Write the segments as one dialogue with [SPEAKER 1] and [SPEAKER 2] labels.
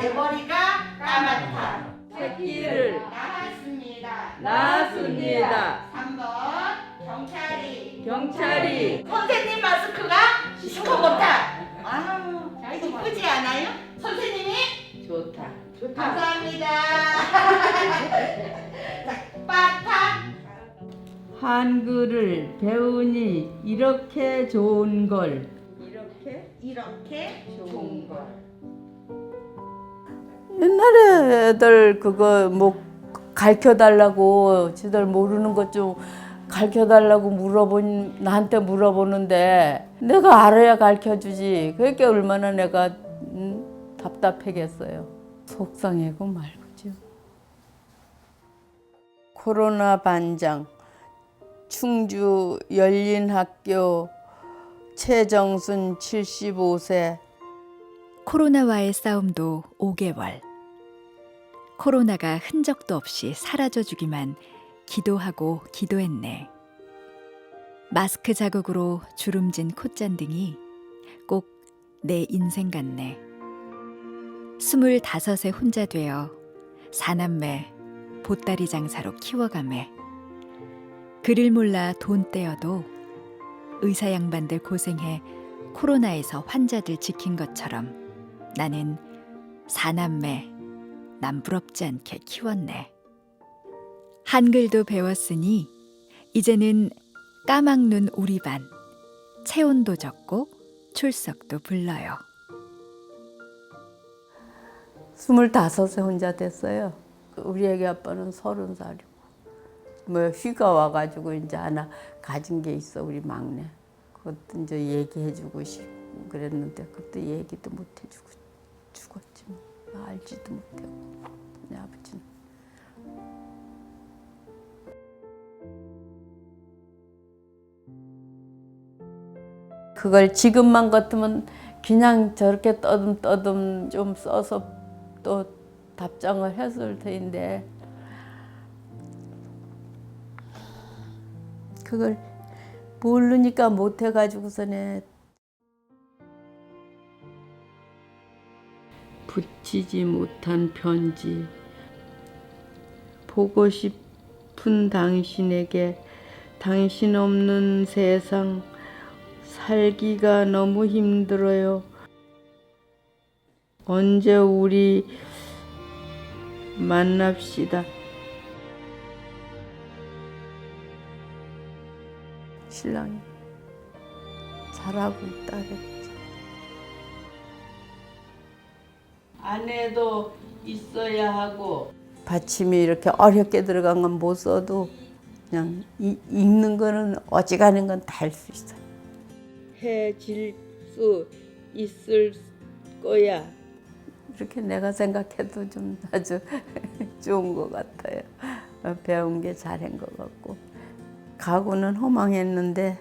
[SPEAKER 1] 내 머리가 까맣다.
[SPEAKER 2] 새끼를
[SPEAKER 1] 나왔습니다.
[SPEAKER 2] 낳았습니다.
[SPEAKER 1] 3번 경찰이
[SPEAKER 2] 경찰이
[SPEAKER 1] 선생님 마스크가 시커멓다. 아유, 이쁘지 않아요? 선생님이
[SPEAKER 2] 좋다.
[SPEAKER 1] 감사합니다. 자, 빠타
[SPEAKER 2] 한글을 배우니 이렇게 좋은 걸 이렇게
[SPEAKER 1] 이렇게 좋은 걸.
[SPEAKER 3] 옛날에 애들 그거 뭐 가르쳐 달라고 지들 모르는 것 좀 가르쳐 달라고 물어본 나한테 물어보는데 내가 알아야 가르쳐 주지. 그게 얼마나 내가 음, 답답하겠어요. 속상하고 말고죠. 코로나 반장 충주 열린학교 최정순 75세
[SPEAKER 4] 코로나와의 싸움도 5개월. 코로나가 흔적도 없이 사라져 주기만 기도하고 기도했네. 마스크 자국으로 주름진 콧잔등이 꼭 내 인생 같네. 스물다섯에 혼자 되어 사남매 보따리 장사로 키워가매. 글을 몰라 돈 떼어도 의사 양반들 고생해 코로나에서 환자들 지킨 것처럼 나는 사남매 남부럽지 않게 키웠네. 한글도 배웠으니 이제는 까막눈 우리 반 체온도 적고 출석도 불러요.
[SPEAKER 3] 스물다섯에 혼자 됐어요. 우리 애기 아빠는 서른 살이고 뭐 휴가 와가지고 이제 하나 가진 게 있어 우리 막내. 그것도 이제 얘기해주고 싶고 그랬는데 그것도 얘기도 못 해주고 죽었지 뭐 알지도 못하고 내 아버지는. 그걸 지금만 같으면 그냥 저렇게 떠듬 떠듬 좀 써서 또 답장을 했을 텐데 그걸 모르니까 못 해가지고서는
[SPEAKER 2] 붙이지 못한 편지 보고 싶은 당신에게 당신 없는 세상 살기가 너무 힘들어요. 언제 우리 만납시다.
[SPEAKER 3] 신랑이 잘하고 있다 그
[SPEAKER 2] 아내도 있어야 하고
[SPEAKER 3] 받침이 이렇게 어렵게 들어간 건 못 써도 그냥 이- 읽는 거는 어지간한 건 다 할 수 있어요.
[SPEAKER 2] 해질 수 있을 거야.
[SPEAKER 3] 이렇게 내가 생각해도 좀 아주 좋은 것 같아요. 어, 배운 게 잘한 것 같고 가구는 허망했는데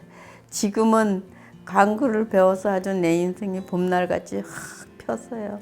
[SPEAKER 3] 지금은 강구를 배워서 아주 내 인생이 봄날같이 확 폈어요.